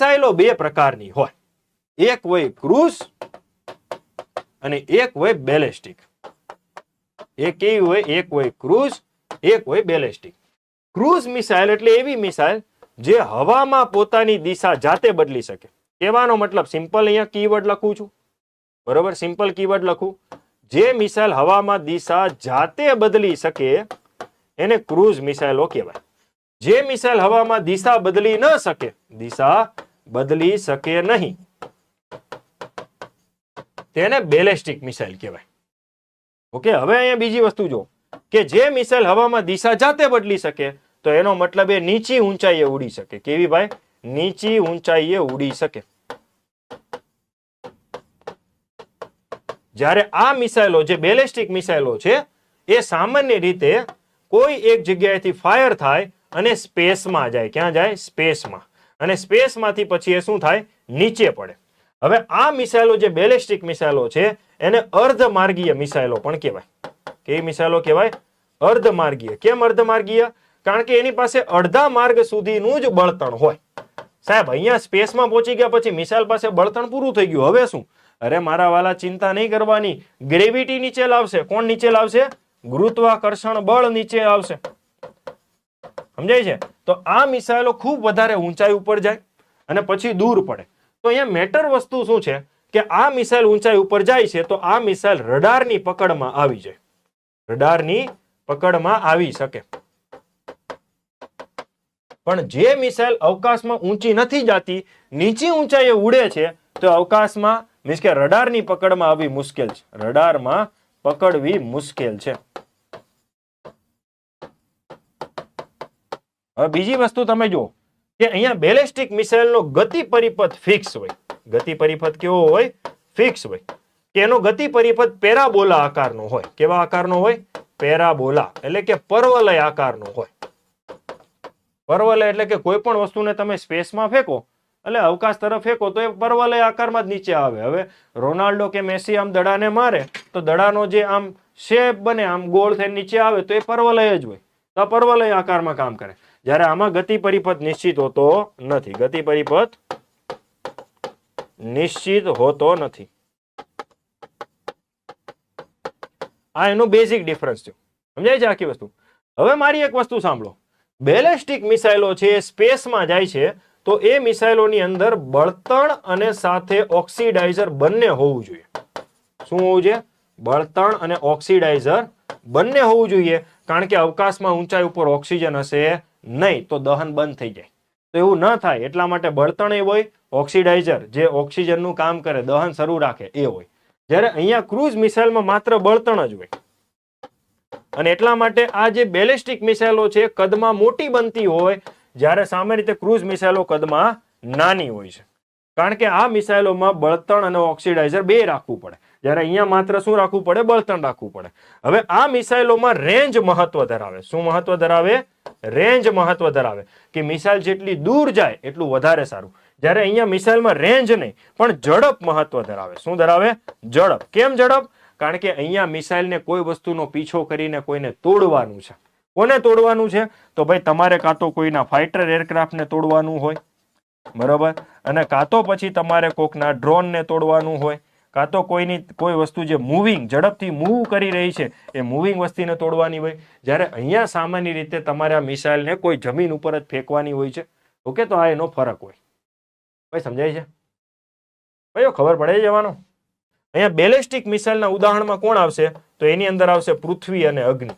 મિસાઇલો બે પ્રકારની હોય. એક હોય ક્રુઝ અને એક હોય બેલેસ્ટિક. એક કેવી હોય, એક હોય ક્રુઝ, એક હોય બેલેસ્ટિક. ક્રુઝ મિસાઇલ એટલે એવી મિસાઇલ જે હવામાં પોતાની દિશા જાતે બદલી શકે. કહેવાનો મતલબ સિમ્પલ અહીંયા કીવર્ડ લખું છું. બરોબર? સિમ્પલ કીવર્ડ લખું. જે મિસાઇલ હવામાં દિશા જાતે બદલી શકે, એને ક્રૂઝ મિસાઇલો કહેવાય. જે મિસાઇલ હવામાં દિશા બદલી ન શકે, દિશા બદલી શકે નહીં. તેને બેલેસ્ટિક મિસાઇલ કહેવાય. ઓકે, હવે અહીંયા બીજી વસ્તુ જો કે જે મિસાઇલ હવામાં દિશા જાતે બદલી શકે, તો એનો મતલબ એ નીચી ઊંચાઈએ ઉડી શકે. કેવી ભાઈ? નીચી ઊંચાઈએ ઉડી શકે. જ્યારે આ મિસાઇલો જે બેલેસ્ટિક મિસાઇલો છે, એ સામાન્ય રીતે કોઈ એક જગ્યાએથી ફાયર થાય અને સ્પેસમાં જાય. ક્યાં જાય? સ્પેસમાં. અને સ્પેસમાંથી પછી એ શું થાય? નીચે પડે. હવે આ મિસાઇલો જે બેલેસ્ટિક મિસાઇલો છે, એને અર્ધમાર્ગીય મિસાઇલો પણ કહેવાય. કેવી મિસાઇલો કહેવાય? અર્ધમાર્ગીય. કેમ અર્ધમાર્ગીય? કારણ કે એની પાસે અડધા માર્ગ સુધીનું જ બળતણ હોય. સાહેબ, અહીંયા સ્પેસમાં પહોંચી ગયા પછી મિસાઇલ પાસે બળતણ પૂરું થઈ ગયું. હવે શું? અરે મારા વાલા, ચિંતા નહીં કરવાની. ગ્રેવિટી નીચે લાવશે. કોણ નીચે લાવશે? ગુરુત્વાકર્ષણ બળ નીચે આવશે. સમજાય છે? તો આ મિસાઇલો ખૂબ વધારે ઊંચાઈ ઉપર જાય અને પછી દૂર પડે. તો અહીંયા મેટર વસ્તુ શું છે? કે આ મિસાઇલ ઊંચાઈ ઉપર જાય છે, તો આ મિસાઇલ રડારની પકડમાં આવી જાય. રડારની પકડમાં આવી શકે. પણ જે મિસાઇલ અવકાશમાં ઊંચી નથી જાતી, નીચી ઊંચાઈએ ઉડે છે, તો અવકાશમાં મીન્સ કે રડારની પકડમાં આવી મુશ્કેલ છે. રડારમાં પકડવી મુશ્કેલ છે. હવે બીજી વસ્તુ તમે જુઓ કે અહીંયા બેલેસ્ટિક મિસાઇલનો ગતિ પરિપથ ફિક્સ હોય. ગતિ પરિપથ કેવો હોય? ફિક્સ હોય. કે એનો ગતિ પરિપથ પેરાબોલા આકારનો હોય. કેવા આકારનો હોય? પેરાબોલા. એટલે કે પર્વલય આકારનો હોય. પર્વલય એટલે કે કોઈ પણ વસ્તુને તમે સ્પેસમાં ફેંકો, એટલે અવકાશ તરફ ફેંકો, તો એ પર્વલય આકારમાં જ નીચે આવે. હવે રોનાલ્ડો કે મેસી આમ દડાને મારે, તો દડાનો જે આમ શેપ બને, આમ ગોળ થઈને નીચે આવે, તો એ પર્વલય જ હોય. તો આ પર્વલય આકારમાં કામ કરે. જ્યારે આમાં ગતિ પરિપથ નિશ્ચિત હોતો નથી. ગતિ પરિપથ નિશ્ચિત હોતો નથી. આ એનું બેઝિક ડિફરન્સ છે સમજાય છે આખી વસ્તુ? હવે મારી એક વસ્તુ સાંભળો. બેલેસ્ટિક મિસાઇલો છે એ સ્પેસમાં જાય છે, તો એ મિસાઇલોની અંદર બળતણ અને સાથે ઓક્સિડાઇઝર બંને હોવું જોઈએ. શું હોવું જોઈએ બળતણ અને ઓક્સિડાઇઝર બંને હોવું જોઈએ. કારણ કે અવકાશમાં ઊંચાઈ ઉપર ઓક્સિજન હશે નહીં, તો દહન બંધ થઈ જાય. તો એવું ન થાય, એટલા માટે બળતણ એ હોય, ઓક્સિડાઇઝર, જે ઓક્સિજનનું કામ કરે, દહન શરૂ રાખે, એ હોય. જ્યારે અહીંયા ક્રૂઝ મિસાઇલમાં માત્ર બળતણ જ હોય. અને એટલા માટે આ જે બેલિસ્ટિક મિસાઇલો છે, કદમાં મોટી બનતી હોય, જ્યારે સામાન્ય રીતે ક્રૂઝ મિસાઇલો કદમાં નાની હોય છે. કારણ કે આ મિસાઇલોમાં બળતણ અને ઓક્સિડાઇઝર બે રાખવું પડે. જ્યારે અહીંયા માત્ર શું રાખવું પડે? બળતણ રાખવું પડે. હવે આ મિસાઇલોમાં રેન્જ મહત્વ ધરાવે. શું મહત્વ ધરાવે? રેન્જ મહત્વ ધરાવે. કે મિસાઇલ જેટલી દૂર જાય, એટલું વધારે સારું. જ્યારે અહીંયા મિસાઇલમાં રેન્જ નહીં, પણ ઝડપ મહત્વ ધરાવે. શું ધરાવે? ઝડપ. કેમ ઝડપ? કારણ કે અહીંયા મિસાઇલને કોઈ વસ્તુનો પીછો કરીને કોઈને તોડવાનું છે. કોને તોડવાનું છે? તો ભાઈ તમારે કાં તો કોઈના ફાઇટર એરક્રાફ્ટને તોડવાનું હોય. બરોબર? અને કાં તો પછી તમારે કોકના ડ્રોનને તોડવાનું હોય. કાં તો કોઈની, કોઈ વસ્તુ જે મૂવિંગ ઝડપથી મૂવ કરી રહી છે, એ મૂવિંગ વસ્તીને તોડવાની હોય. જ્યારે અહીંયા સામાન્ય રીતે તમારે આ મિસાઇલને કોઈ જમીન ઉપર જ ફેંકવાની હોય છે. ઓકે, તો આ એનો ફરક હોય. ભાઈ, સમજાય છે? ભાઈઓ, ખબર પડે જવાનો? અહીંયા બેલેસ્ટિક મિસાઇલના ઉદાહરણમાં કોણ આવશે? તો એની અંદર આવશે પૃથ્વી અને અગ્નિ.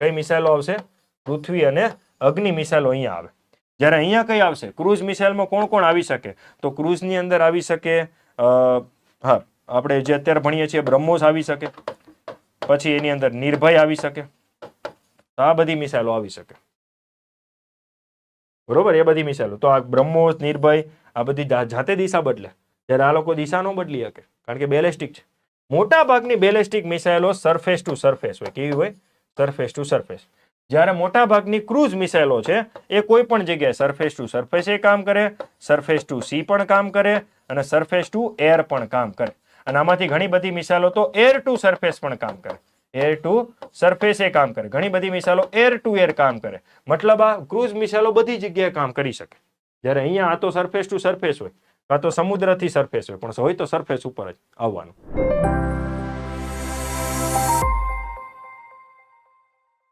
કઈ મિસાઇલો આવશે? પૃથ્વી અને અગ્નિ મિસાઇલો અહીંયા આવે. જ્યારે અહીંયા કઈ આવશે? ક્રૂઝ મિસાઇલમાં કોણ કોણ આવી શકે? તો ક્રૂઝની અંદર આવી શકે હા. આપણે જે અત્યારે ભણીએ છીએ, બ્રહ્મોસ આવી શકે. પછી એની અંદર નિર્ભય આવી શકે. તો આ બધી મિસાઇલો આવી શકે. બરોબર? એ બધી મિસાઇલો તો આ બ્રહ્મોસ, નિર્ભય, આ બધી જાતે દિશા બદલે. જ્યારે આ લોકો દિશા ન બદલી શકે. કારણ કે બેલેસ્ટિક છે. મોટા ભાગની બેલેસ્ટિક મિસાઇલો સરફેસ ટુ સરફેસ હોય. કેવી હોય? Surface to surface. જ્યારે મોટા ભાગની ક્રૂઝ મિસાઇલો છે, એ કોઈ પણ જગ્યાએ સરફેસ ટુ સરફેસ એ કામ કરે, સરફેસ ટુ સી પણ કામ કરે, અને સરફેસ ટુ એર પણ કામ કરે. અને આમાંથી ઘણી બધી મિસાલો તો એર ટુ સરફેસ પણ કામ કરે. એર ટુ સરફેસ એ કામ કરે. ઘણી બધી મિસાલો એર ટુ એર કામ કરે. મતલબ આ ક્રુઝ મિસાલો બધી જગ્યાએ કામ કરી શકે. જ્યારે અહીંયા આ તો સરફેસ ટુ સરફેસ હોય કાં તો સમુદ્રથી સરફેસ હોય, પણ હોય તો સરફેસ ઉપર જ આવવાનું.